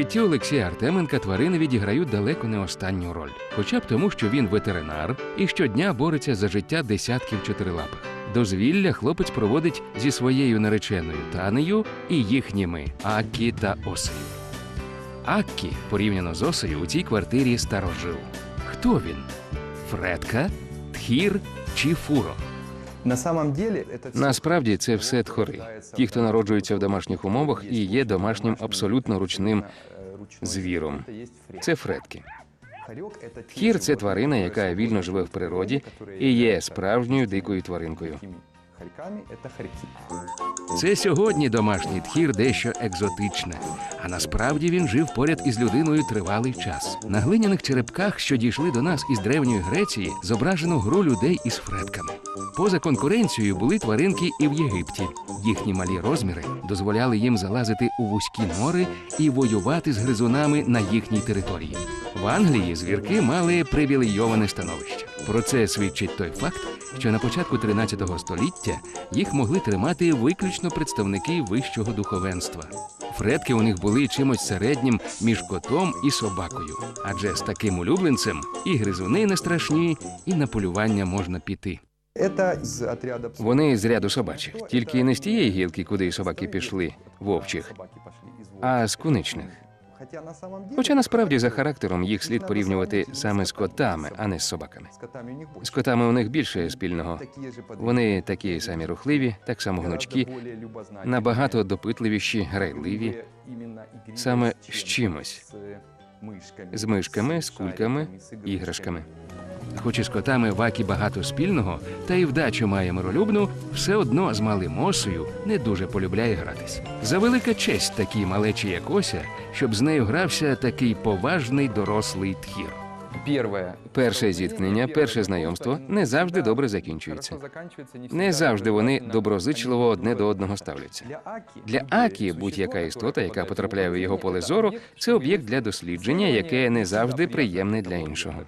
житті Олексія Артеменка тварини відіграють далеко не останню роль, хоча б тому, що він ветеринар і щодня бореться за життя десятків чотирилапих. Дозвілля хлопець проводить зі своєю нареченою Танею і їхніми Аккі та Осею. Аккі, порівняно з Осею, у цій квартирі старожил. Хто він? Фредка, Тхір чи Фуро? Насправді це все тхори. Ті, хто народжується в домашніх умовах і є домашнім абсолютно ручним э, ручной звіром. это есть фрек. Це фредки. Хорек — это те Тхір це животные, тварина, которые яка живут вільно в живе в природе, природі которые і є являются справжньою дикою тваринкою. хорьками — это хорьки. Це сьогодні домашній тхір дещо екзотичне. А насправді він жив поряд із людиною тривалий час. На глиняних черепках, що дійшли до нас із древньої Греції, зображено гру людей із фредками. Поза конкуренцією були тваринки і в Єгипті. Їхні малі розміри дозволяли їм залазити у вузькі нори і воювати з гризунами на їхній території. В Англії звірки мали привілейоване становище. Про це свідчить той факт, що на початку 13 століття їх могли тримати виключно представники вищого духовенства. Фредки у них були чимось середнім між котом і собакою, адже з таким улюбленцем і гризуни не страшні, і на полювання можна піти. Вони з ряду собачих, тільки не з тієї гілки, куди собаки пішли, вовчих, а з куничних. Хотя на самом деле Хоча насправді за характером їх слід порівнювати саме з котами, а не з собаками. С котами у них З больше. котами у них більше спільного. Такие же подвижные, Вони такі самі рухливі, так само гораздо гнучкі, более любознательные, набагато допитливіші, грайливі, игривые именно игривые саме с з чем? чимось. С мишками, З мишками, з кульками, шариками, з іграшками. Хоч і з котами Вакі багато спільного, та й вдачу має миролюбну, все одно з малим осою не дуже полюбляє гратись. За велика честь такій малечі, як Ося, щоб з нею грався такий поважний дорослий тхір. Перше зіткнення, перше знайомство не завжди добре закінчується. Не завжди вони доброзичливо одне до одного ставляться. Для Акі будь-яка істота, яка потрапляє в його поле зору, це об'єкт для дослідження, яке не завжди приємне для іншого.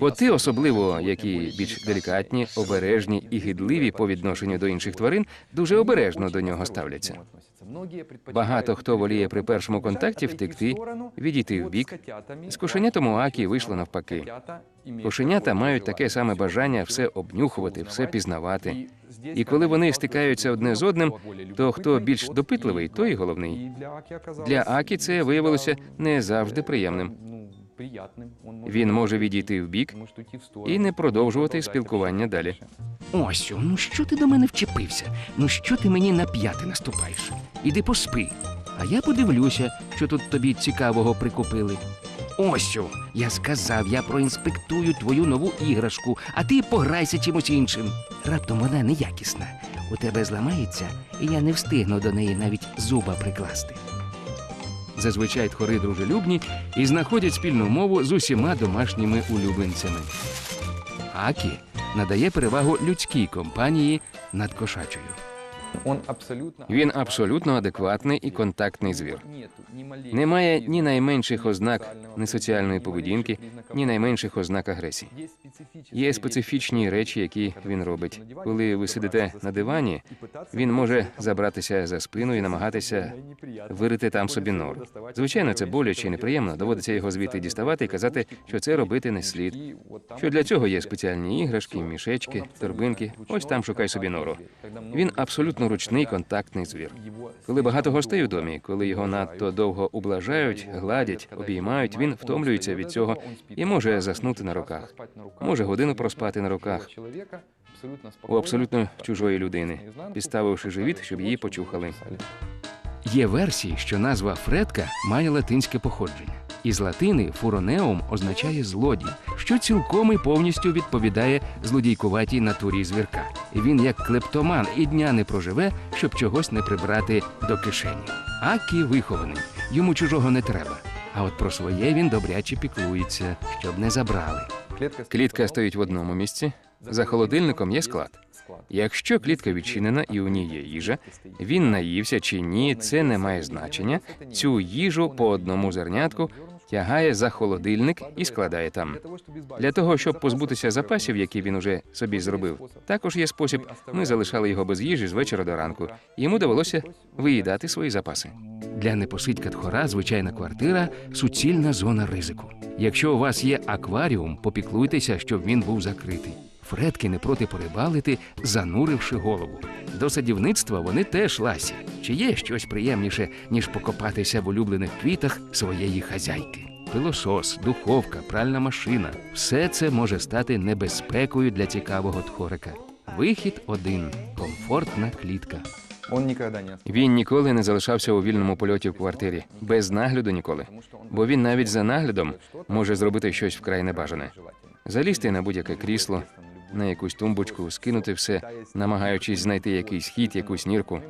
Коти, особливо які більш делікатні, обережні і гидливі по відношенню до інших тварин, дуже обережно до нього ставляться. Багато хто воліє при першому контакті втекти, відійти в бік. З кошенятом Акі вийшло навпаки. Кошенята мають таке саме бажання все обнюхувати, все пізнавати. І коли вони стикаються одне з одним, то хто більш допитливий, той головний. Для Акі це виявилося не завжди приємним. Він може відійти в бік і не продовжувати спілкування далі. Осю, ну що ти до мене вчепився? Ну що ти мені на п'яти наступаєш? Іди поспи. А я подивлюся, що тут тобі цікавого прикупили. Осю, я сказав, я проінспектую твою нову іграшку, а ти пограйся чимось іншим. Раптом вона неякісна. У тебе зламається, і я не встигну до неї навіть зуба прикласти. Зазвичай тхори дружелюбні і знаходять спільну мову з усіма домашніми улюбленцями. Акі надає перевагу людській компанії над кошачою. Він абсолютно адекватний і контактний звір. Немає ні найменших ознак несоціальної поведінки, ні найменших ознак агресії. Є специфічні речі, які він робить. Коли ви сидите на дивані, він може забратися за спину і намагатися вирити там собі нору. Звичайно, це боляче і неприємно. Доводиться його звідти діставати і казати, що це робити не слід. Що для цього є спеціальні іграшки, мішечки, торбинки. Ось там шукай собі нору. Він абсолютно ручний контактний звір. Коли багато гостей у домі, коли його надто довго ублажають, гладять, обіймають, він втомлюється від цього і може заснути на руках. Може годину проспати на руках у абсолютно чужої людини, підставивши живіт, щоб її почухали. Є версії, що назва Фредка має латинське походження. Із латини фуронеум означає злодій, що цілком і повністю відповідає злодійкуватій натурі звірка. Він як клептоман і дня не проживе, щоб чогось не прибрати до кишені. Акі вихований, йому чужого не треба. А от про своє він добряче піклується, щоб не забрали. Клітка стоїть в одному місці. За холодильником є склад. Якщо клітка відчинена і у ній є їжа, він наївся чи ні, це не має значення. Цю їжу по одному зернятку тягає за холодильник і складає там. Для того, щоб позбутися запасів, які він уже собі зробив, також є спосіб. Ми залишали його без їжі з вечора до ранку. Йому довелося виїдати свої запаси. Для непосидька тхора звичайна квартира суцільна зона ризику. Якщо у вас є акваріум, попіклуйтеся, щоб він був закритий. Фредки не проти порибалити, зануривши голову. До садівництва вони теж ласі. Чи є щось приємніше, ніж покопатися в улюблених квітах своєї хазяйки? Пилосос, духовка, пральна машина все це може стати небезпекою для цікавого тхорика. Вихід один комфортна клітка. Он никогда. Він ніколи не залишався у вільному польоті в квартирі, без нагляду ніколи. Бо він навіть за наглядом може зробити щось вкрай небажане. Залізти на будь-яке крісло, на якусь тумбочку, скинути все, намагаючись знайти якийсь хід, якусь нірку.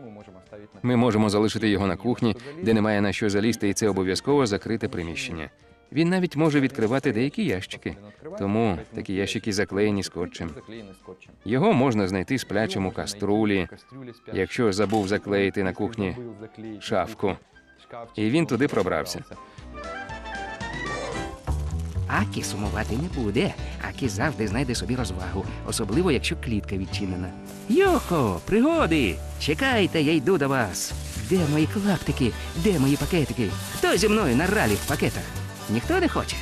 Ми можемо залишити його на кухні, де немає на що залізти, і це обов'язково закрите приміщення. Він навіть може відкривати деякі ящики, тому такі ящики заклеєні скотчем. Його можна знайти сплячим у каструлі, якщо забув заклеїти на кухні шафку. І він туди пробрався. Акі сумувати не буде. Акі завжди знайде собі розвагу, особливо якщо клітка відчинена. Йохо, пригоди! Чекайте, я йду до вас. Де мої клаптики? Де мої пакетики? Хто зі мною на ралі в пакетах? Ніхто не хоче?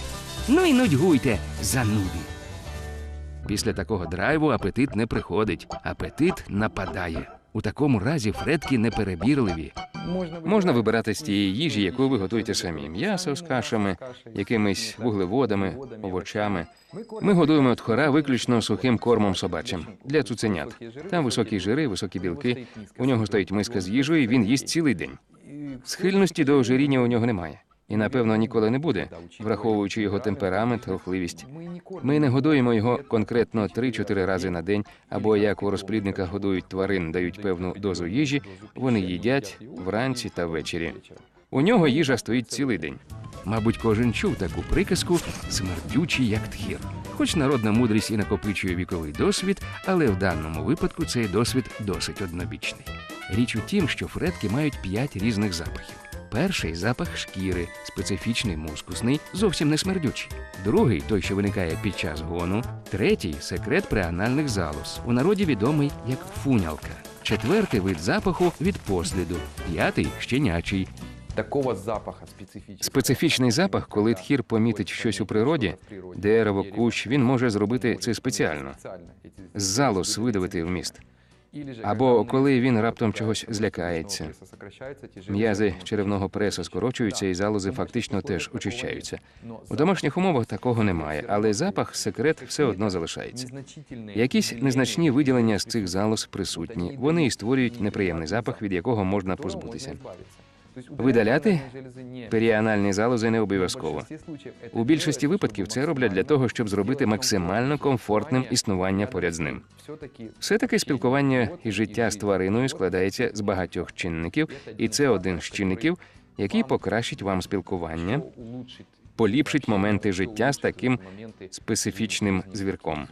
Ну і нудьгуйте, зануди. Після такого драйву апетит не приходить, апетит нападає. У такому разі фредки неперебірливі. Можна вибирати з тієї їжі, яку ви готуєте самі: м'ясо з кашами, якимись вуглеводами, овочами. Ми годуємо тхора виключно сухим кормом собачим для цуценят. Там високі жири, високі білки. У нього стоїть миска з їжею, він їсть цілий день. Схильності до ожиріння у нього немає. І, напевно, ніколи не буде, враховуючи його темперамент, рухливість. Ми не годуємо його конкретно 3-4 рази на день, або як у розплідниках годують тварин, дають певну дозу їжі, вони їдять вранці та ввечері. У нього їжа стоїть цілий день. Мабуть, кожен чув таку приказку смердючий як тхір. Хоч народна мудрість і накопичує віковий досвід, але в даному випадку цей досвід досить однобічний. Річ у тім, що фредки мають п'ять різних запахів. Перший запах шкіри, специфічний мускусний, зовсім не смердючий. Другий той, що виникає під час гону. Третій секрет преанальних залоз, у народі відомий як фунялка. Четвертий вид запаху від посліду, п'ятий щенячий. Такого запаха специфічного. Специфічний запах, коли тхір помітить щось у природі, дерево, кущ, він може зробити це спеціально. З залоз видавити в міст. Або коли він раптом чогось злякається. М'язи черевного преса скорочуються, і залози фактично теж очищаються. У домашніх умовах такого немає, але запах, секрет все одно залишається. Якісь незначні виділення з цих залоз присутні. Вони і створюють неприємний запах, від якого можна позбутися. Видаляти Періанальні залози не обов'язково. У більшості випадків це роблять для того, щоб зробити максимально комфортним існування поряд з ним. Все таки спілкування і життя з твариною складається з багатьох чинників, і це один з чинників, який покращить вам спілкування, поліпшить моменти життя з таким специфічним звірком.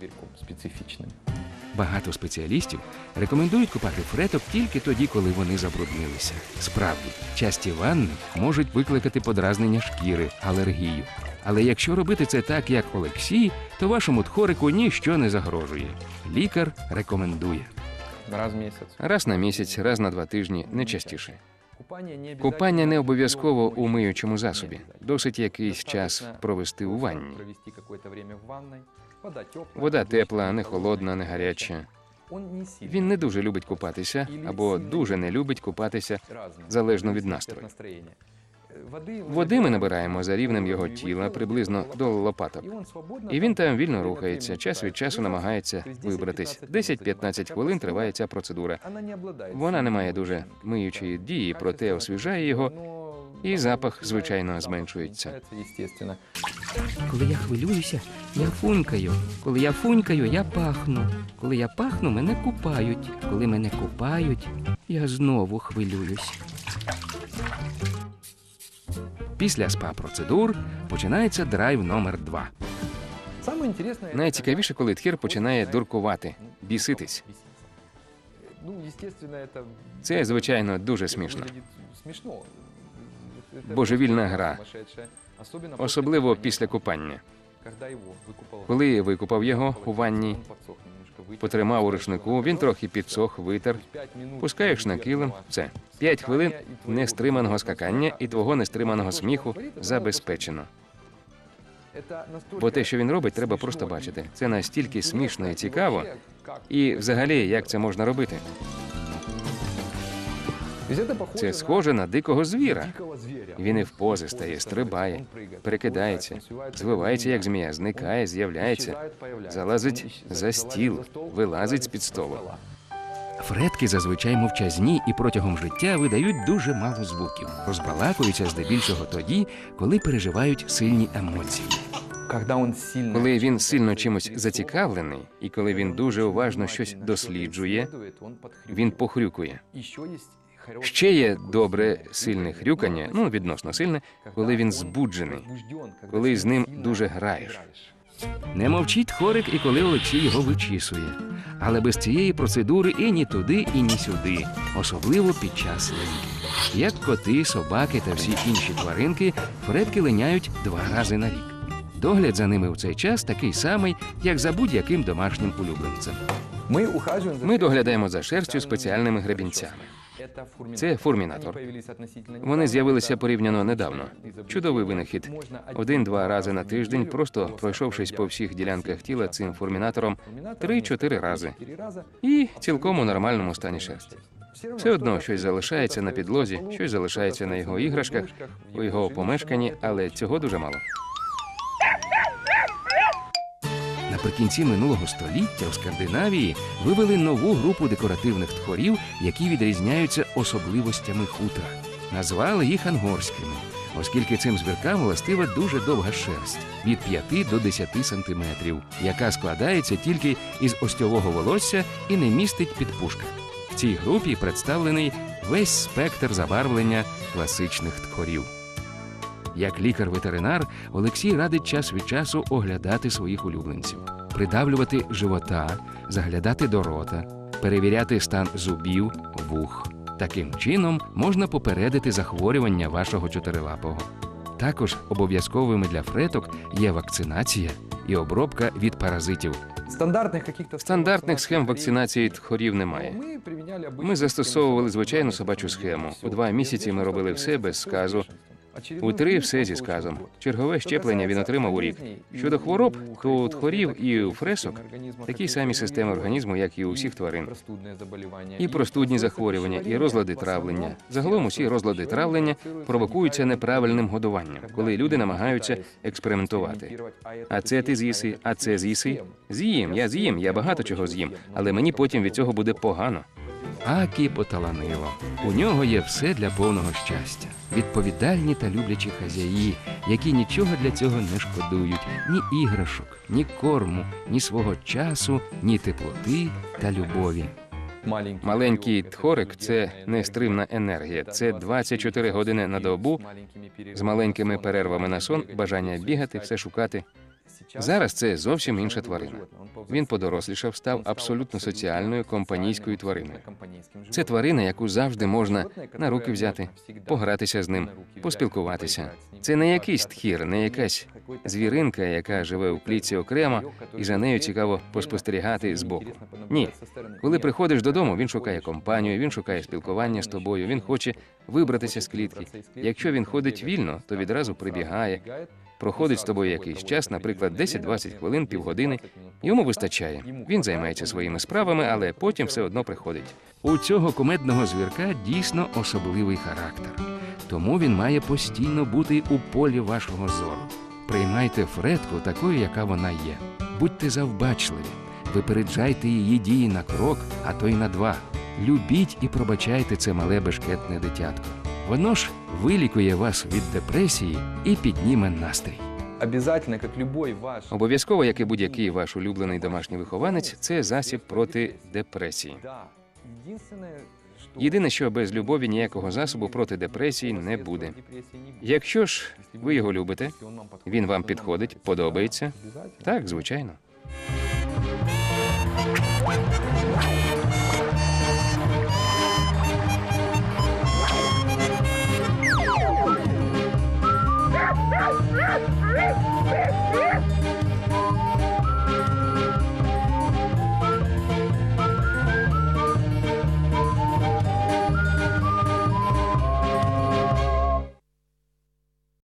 Багато спеціалістів рекомендують купати фреток тільки тоді, коли вони забруднилися. Справді, часті ванни можуть викликати подразнення шкіри, алергію. Але якщо робити це так, як Олексій, то вашому тхорику ніщо не загрожує. Лікар рекомендує Раз в місяць. раз на місяць, раз на два тижні, не частіше. Купання не обов'язково у миючому засобі. Досить якийсь час провести у ванні. Вода тепла, не холодна, не гаряча. Він не дуже любить купатися або дуже не любить купатися залежно від настрою. Води ми набираємо за рівнем його тіла приблизно до лопаток. І він там вільно рухається, час від часу намагається вибратись. 10-15 хвилин триває ця процедура. Вона не має дуже миючої дії, проте освіжає його, і запах, звичайно, зменшується. Коли я хвилююся, я фунькаю. Коли я фунькаю, я пахну. Коли я пахну, мене купають. Коли мене купають, я знову хвилююсь. Після спа-процедур починається драйв номер два. Саме інтересне Найцікавіше, коли тхір починає дуркувати, біситись. Ну, естественно, это Це, звичайно, дуже смішно. Смішно. Божевільна гра. Особливо після купання. Когда его выкупал, Коли викупав його у ванні, он подсох немножко, вытер, потримав у рушнику, він трохи підсох, витер, пять минут пускаєш на килим, все. П'ять хвилин нестриманого скакання і твого нестриманого сміху забезпечено. Это настолько Бо те, що він робить, треба просто смешно и бачити. Це настільки смішно і интересно, цікаво. вообще, как- І взагалі, як це можна робити? Це схоже на дикого звіра. Він і в пози стає, стрибає, перекидається, звивається як змія. зникає, з'являється, залазить за стіл, вилазить з-під столу. Фредки зазвичай мовчазні і протягом життя видають дуже мало звуків. Розбалакуються здебільшого тоді, коли переживають сильні емоції. Коли він сильно чимось зацікавлений, і коли він дуже уважно щось досліджує, він похрюкує. Ще є добре сильне хрюкання, ну відносно сильне, коли він збуджений, коли з ним дуже граєш. Не мовчить хорик і коли Олексій його вичісує. Але без цієї процедури і ні туди, і ні сюди, особливо під час линьки. Як коти, собаки та всі інші тваринки, фредки линяють два рази на рік. Догляд за ними у цей час такий самий, як за будь-яким домашнім улюбленцем. Ми доглядаємо за шерстю спеціальними гребінцями. Це фурмінатор. Вони з'явилися порівняно недавно. Чудовий винахід. Один-два рази на тиждень, просто пройшовшись по всіх ділянках тіла цим фурмінатором, три-чотири рази. і цілком у нормальному стані шерсті. Все одно щось залишається на підлозі, щось залишається на його іграшках, у його помешканні, але цього дуже мало. Наприкінці минулого століття в Скандинавії вивели нову групу декоративних тхорів, які відрізняються особливостями хутра. Назвали їх ангорськими, оскільки цим звіркам властива дуже довга шерсть від 5 до 10 сантиметрів, яка складається тільки із остьового волосся і не містить підпушка. В цій групі представлений весь спектр забарвлення класичних тхорів. Як лікар-ветеринар, Олексій радить час від часу оглядати своїх улюбленців, придавлювати живота, заглядати до рота, перевіряти стан зубів, вух. Таким чином можна попередити захворювання вашого чотирилапого. Також обов'язковими для фреток є вакцинація і обробка від паразитів. Стандартних Стандартних схем вакцинації тхорів немає. Ми застосовували звичайну собачу схему. У два місяці ми робили все без сказу. У три все зі сказом. Чергове щеплення він отримав у рік. Щодо хвороб, то у тхорів і у фресок такі самі системи організму, як і у всіх тварин. І простудні захворювання, і розлади травлення. Загалом усі розлади травлення провокуються неправильним годуванням, коли люди намагаються експериментувати. А це ти з'їси, а це з'їси. З'їм, я з'їм, я багато чого з'їм, але мені потім від цього буде погано. Акі поталанило. У нього є все для повного щастя. Відповідальні та люблячі хазяї, які нічого для цього не шкодують: ні іграшок, ні корму, ні свого часу, ні теплоти та любові. Маленький тхорик це нестримна енергія. Це 24 години на добу з маленькими перервами на сон, бажання бігати, все шукати. Зараз це зовсім інша тварина. Він подорослішав, став абсолютно соціальною компанійською твариною. Це тварина, яку завжди можна на руки взяти, погратися з ним, поспілкуватися. Це не якийсь тхір, не якась звіринка, яка живе у клітці окремо, і за нею цікаво поспостерігати збоку. Ні, коли приходиш додому, він шукає компанію, він шукає спілкування з тобою, він хоче вибратися з клітки. Якщо він ходить вільно, то відразу прибігає, проходить з тобою якийсь час, наприклад, 10-20 хвилин, півгодини. Йому вистачає. Він займається своїми справами, але потім все одно приходить. У цього кумедного звірка дійсно особливий характер. Тому він має постійно бути у полі вашого зору. Приймайте фретку такою, яка вона є. Будьте завбачливі, випереджайте її дії на крок, а то й на два. Любіть і пробачайте це мале бешкетне дитятко. Воно ж вилікує вас від депресії і підніме настрій. Обязательно, как любой ваш Обов'язково, як і будь-який ваш улюблений домашній вихованець, це засіб проти депресії. Єдине, що без любові ніякого засобу проти депресії не буде. Якщо ж ви його любите, він вам підходить, подобається. Так, звичайно.